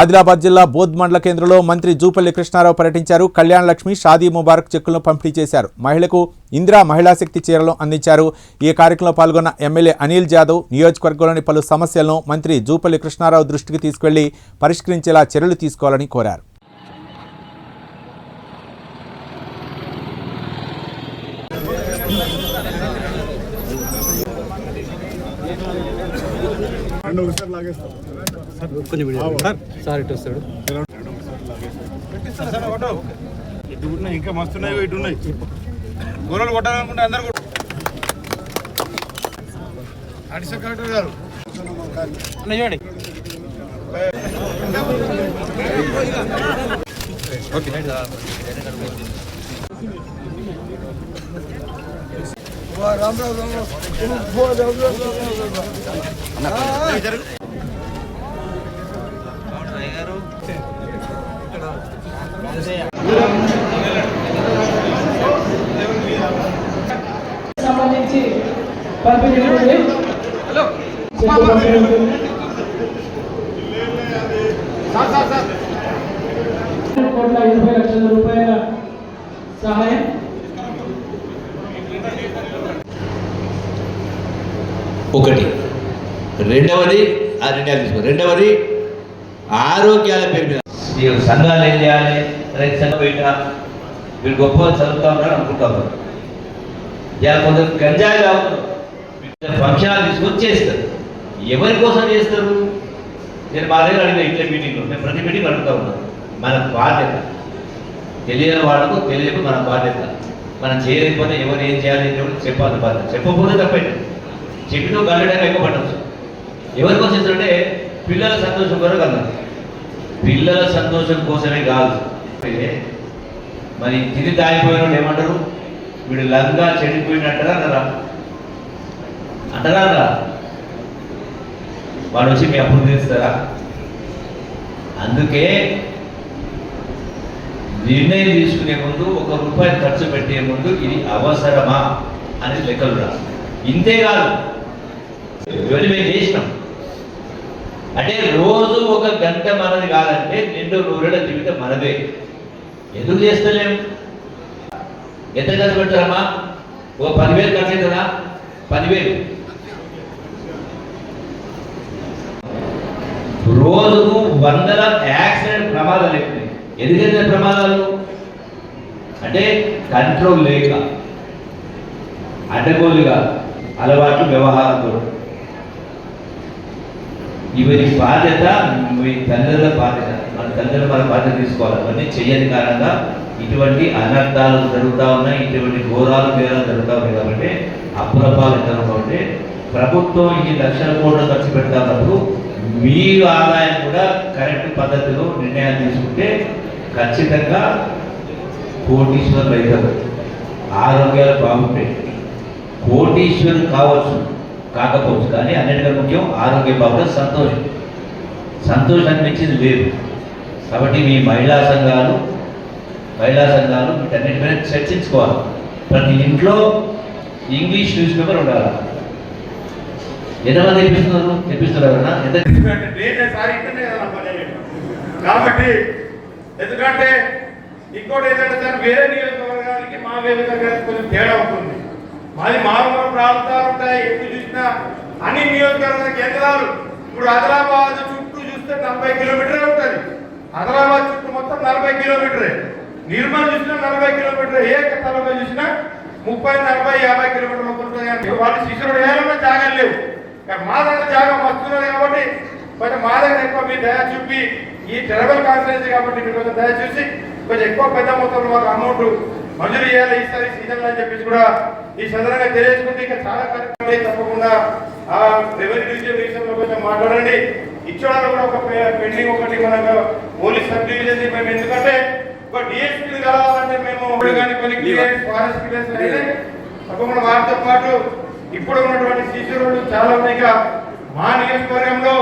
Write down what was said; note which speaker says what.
Speaker 1: ఆదిలాబాద్ జిల్లా బోధ్ మండల కేంద్రంలో మంత్రి జూపల్లి కృష్ణారావు పర్యటించారు. కళ్యాణ లక్ష్మి షాదీ ముబారక్ చెక్కులను పంపిణీ చేశారు. మహిళకు ఇందిరా మహిళా శక్తి చీరలు అందించారు. ఈ కార్యక్రమంలో పాల్గొన్న ఎమ్మెల్యే అనిల్ జాదవ్ నియోజకవర్గంలోని పలు సమస్యలను మంత్రి జూపల్లి కృష్ణారావు దృష్టికి తీసుకెళ్ళి పరిష్కరించేలా చర్యలు తీసుకోవాలని కోరారు.
Speaker 2: సార్ ఇటు వస్తాడు
Speaker 3: ఇటు ఉన్నాయి ఇంకా మస్తున్నాయి ఇటు ఉన్నాయి గొర్రెలు కొట్టాలనుకుంటే అందరు కొట్టు కలెక్టర్ గారు
Speaker 2: చూడండి
Speaker 4: సంబంధించి పంపిణీ ఉంటుంది. కోట్ల ఎనభై లక్షల రూపాయల సహాయం
Speaker 5: ఒకటి. రెండవది ఆ రెండవది తీసుకో రెండవది ఆరోగ్యాల పేరు మీద. మీరు సంఘాలు ఏం చేయాలి? రైతు సంఘం బయట వీళ్ళు గొప్ప చదువుతా ఉన్నారు అనుకుంటా ఉన్నారు. ఇలా కొందరు గంజాయి తాగుతారు. ఫంక్షనాలు తీసుకొని చేస్తారు. ఎవరి కోసం చేస్తారు? నేను మా దగ్గర అడిగిన ఇట్లా మీటింగ్లో నేను ప్రతి మీటింగ్ అడుగుతా ఉన్నాను మన బాధ్యత. తెలియని వాళ్ళకు తెలియదు మన బాధ్యత. మనం చేయలేకపోతే ఎవరు ఏం చేయాలి చెప్పాలి బాధ్యత. చెప్పకపోతే తప్పండి చెప్పిన గల్లడానికి ఎక్కువ పట్టవచ్చు ఎవరి కోసం చేస్తారంటే పిల్లల సంతోషం కొరకు అన్నారు పిల్లల సంతోషం కోసమే కాదు. మరి తిరిగి దాగిపోయిన ఏమంటారు? వీడు లంగా చెడిపోయిన అంటారా అంటారా అన్నరా? వాడు వచ్చి మీ అప్పుడు తీస్తారా అందుకే నిర్ణయం తీసుకునే ముందు ఒక రూపాయి ఖర్చు పెట్టే ముందు ఇది అవసరమా? అని లెక్కలు రా ఇంతే కాదు. ఇవన్నీ మేము చేసినాం. అంటే రోజు ఒక గంట మనది కాదంటే నిండు నూరేళ్ళ జీవితం మనదే. ఎందుకు చేస్తలేం? ఎంత ఖర్చు పెడతారమ్మా? ఓ పదివేలు ఖర్చు అవుతుందా పదివేలు. రోజుకు వందల యాక్సిడెంట్ ప్రమాదాలు ఎక్కువ ఎందుకంటే ప్రమాదాలు? అంటే కంట్రోల్ లేక. అడ్డగోలుగా అలవాట్లు వ్యవహారంతో ఇవరి బాధ్యత మీ తల్లిదండ్రుల బాధ్యత మన తల్లిదండ్రులు మన బాధ్యత తీసుకోవాలి. అవన్నీ చెయ్యని కారణంగా ఇటువంటి అనర్థాలు జరుగుతూ ఉన్నాయి ఇటువంటి ఘోరాలు బేరాలు జరుగుతూ ఉన్నాయి కాబట్టి అప్రపాలు కాబట్టి ప్రభుత్వం ఈ లక్షల కోట్లు ఖర్చు పెడతానప్పుడు మీ ఆదాయం కూడా కరెక్ట్ పద్ధతిలో నిర్ణయాలు తీసుకుంటే ఖచ్చితంగా కోటీశ్వరులు అవుతారు. ఆరోగ్యాలు బాగుంటాయి. కోటీశ్వరులు కావచ్చు. కాకపోవచ్చు కానీ అన్నిటికంటే ముఖ్యం ఆరోగ్యం బాగుంటుంది సంతోషం. సంతోషాన్ని అనిపించింది వేరు. కాబట్టి మీ మహిళా సంఘాలు మహిళా సంఘాలు వీటన్నిటి మీద చర్చించుకోవాలి. ప్రతి ఇంట్లో ఇంగ్లీష్ న్యూస్ పేపర్ ఉండాలి ఎంతమంది తెప్పిస్తున్నారు తెప్పిస్తున్నారు ఎంత
Speaker 3: కాబట్టి ఎందుకంటే ఇంకోటి ఏంటంటే సార్ వేరే నియోజకవర్గానికి మా వేరే కొంచెం తేడా ఉంటుంది. మాది మారుమూల ప్రాంతాలు ఉంటాయి ఎప్పుడు చూసినా అన్ని నియోజకవర్గ కేంద్రాలు. ఇప్పుడు ఆదిలాబాద్ చుట్టూ చూస్తే నలభై కిలోమీటరే ఉంటుంది. ఆదిలాబాద్ చుట్టూ మొత్తం నలభై కిలోమీటరే నిర్మల్ చూసినా నలభై కిలోమీటర్ ఏ తలపై చూసినా ముప్పై నలభై యాభై కిలోమీటర్లు ఉంటుంది వాళ్ళు శిశువుడు ఏమైనా జాగాలు లేవు. మా దగ్గర జాగా వస్తున్నది కాబట్టి కొంచెం మా దగ్గర ఎక్కువ మీ దయ చూపి ఈ ట్రైబల్ కాన్ఫరెన్స్ కాబట్టి మీరు కొంచెం దయ చూసి కొంచెం ఎక్కువ పెద్ద మొత్తంలో మాకు అమౌంట్ మంజూరు చేయాలి ఈసారి సీజన్ అని చెప్పేసి కూడా ఈ సందర్భంగా తెలియజేసుకుంటే ఇంకా చాలా కార్యక్రమాలు తప్పకుండా ఆ రెవెన్యూ డివిజన్ విషయంలో కొంచెం మాట్లాడండి. ఇచ్చోడాలు కూడా ఒక పెండింగ్ ఒకటి మనకు పోలీస్ సబ్ డివిజన్ మేము ఎందుకంటే ఒక డిఎస్పీ కలవాలంటే మేము కానీ కొన్ని క్లియరెన్స్ ఫారెస్ట్ క్లియరెన్స్ అయితే తప్పకుండా వారితో పాటు ఇప్పుడు ఉన్నటువంటి సీసీ రోడ్లు చాలా ఉన్నాయి. మా నియోజకవర్గంలో